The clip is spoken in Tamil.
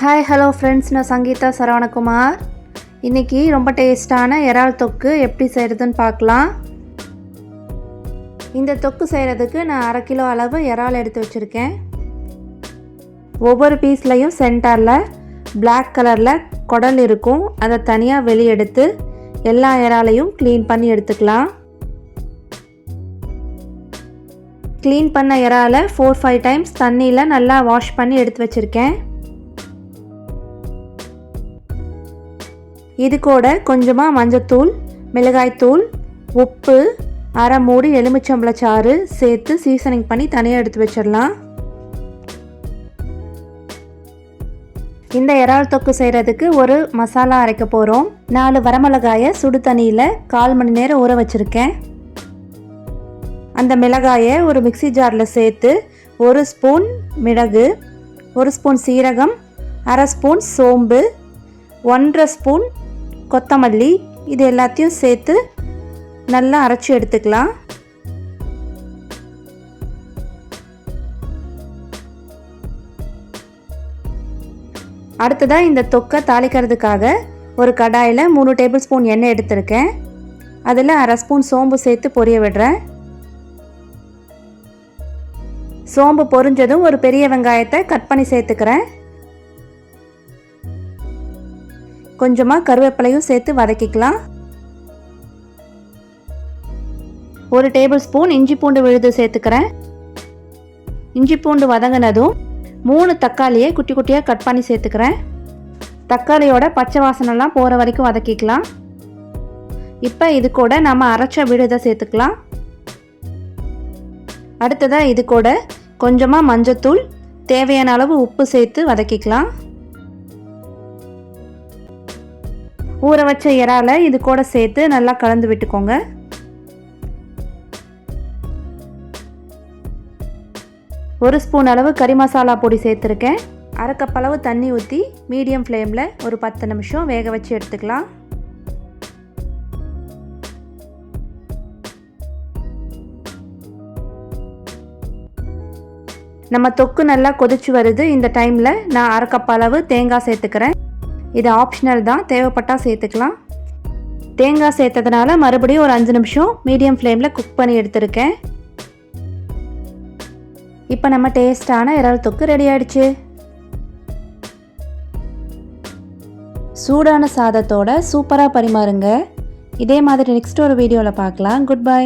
ஹாய் ஹலோ ஃப்ரெண்ட்ஸ் நான் சங்கீதா சரவணகுமார். இன்றைக்கி ரொம்ப டேஸ்ட்டான இறால் தொக்கு எப்படி செய்கிறதுன்னு பார்க்கலாம். இந்த தொக்கு செய்கிறதுக்கு நான் அரை கிலோ அளவு இறால் எடுத்து வச்சுருக்கேன். ஒவ்வொரு பீஸ்லையும் சென்டரில் பிளாக் கலரில் குடல் இருக்கும். அதை தனியாக வெளியே எடுத்து எல்லா இறாலையும் க்ளீன் பண்ணி எடுத்துக்கலாம். க்ளீன் பண்ண இறாலை ஃபோர் ஃபைவ் டைம்ஸ் தண்ணியில் நல்லா வாஷ் பண்ணி எடுத்து வச்சுருக்கேன். இது கூட கொஞ்சமாக மஞ்சத்தூள் மிளகாய்த்தூள் உப்பு அரை மூடி எலுமிச்சம்பழச்சாறு சேர்த்து சீசனிங் பண்ணி தனியாக எடுத்து வச்சிடலாம். இந்த இறால் தொக்கு செய்கிறதுக்கு ஒரு மசாலா அரைக்க போகிறோம் நாலு வரமிளகாயை சுடு தண்ணியில் கால் மணி நேரம் ஊற வச்சுருக்கேன். அந்த மிளகாயை ஒரு மிக்சி ஜாரில் சேர்த்து ஒரு ஸ்பூன் மிளகு ஒரு ஸ்பூன் சீரகம் அரை ஸ்பூன் சோம்பு ஒன்றரை ஸ்பூன் கொத்தமல்லி இது எல்லாத்தையும் சேர்த்து நல்லா அரைச்சி எடுத்துக்கலாம். அடுத்ததாக இந்த தொக்கை தாளிக்கிறதுக்காக ஒரு கடாயில் மூணு டேபிள் ஸ்பூன் எண்ணெய் எடுத்திருக்கேன். அதில் அரை ஸ்பூன் சோம்பு சேர்த்து பொரிய விடுறேன். சோம்பு பொரிஞ்சதும் ஒரு பெரிய வெங்காயத்தை கட் பண்ணி சேர்த்துக்கிறேன். கொஞ்சமாக கருவேப்பிலையும் சேர்த்து வதக்கிக்கலாம். ஒரு டேபிள் ஸ்பூன் இஞ்சி பூண்டு விழுது சேர்த்துக்கிறேன். இஞ்சி பூண்டு வதங்கினதும் மூணு தக்காளியை குட்டி குட்டியாக கட் பண்ணி சேர்த்துக்கிறேன். தக்காளியோட பச்சை வாசனைலாம் போகிற வரைக்கும் வதக்கிக்கலாம். இப்போ இது கூட நம்ம அரைச்ச விழுதை சேர்த்துக்கலாம். அடுத்ததாக இது கூட கொஞ்சமாக மஞ்சத்தூள் தேவையான அளவு உப்பு சேர்த்து வதக்கிக்கலாம். ஊற வச்ச இறால இது கூட சேர்த்து நல்லா கலந்து விட்டுக்கோங்க. ஒரு ஸ்பூன் அளவு கறி மசாலா பொடி சேர்த்துருக்கேன். அரைக்கப்பளவு தண்ணி ஊற்றி மீடியம் ஃப்ளேமில் ஒரு பத்து நிமிஷம் வேக வச்சு எடுத்துக்கலாம். நம்ம தொக்கு நல்லா கொதிச்சு வருது. இந்த டைமில் நான் அரைக்கப்பளவு தேங்காய் சேர்த்துக்கிறேன். இது ஆப்ஷனல் தான். தேவைப்பட்டால் சேர்த்துக்கலாம். தேங்காய் சேர்த்ததுனால மறுபடியும் ஒரு அஞ்சு நிமிஷம் மீடியம் ஃப்ளேமில் குக் பண்ணி எடுத்திருக்கேன். இப்போ நம்ம டேஸ்டான இறால் தொக்கு ரெடி ஆயிடுச்சு. சூடான சாதத்தோட சூப்பராக பரிமாறுங்க. இதே மாதிரி நெக்ஸ்ட் ஒரு வீடியோவில் பார்க்கலாம். Good bye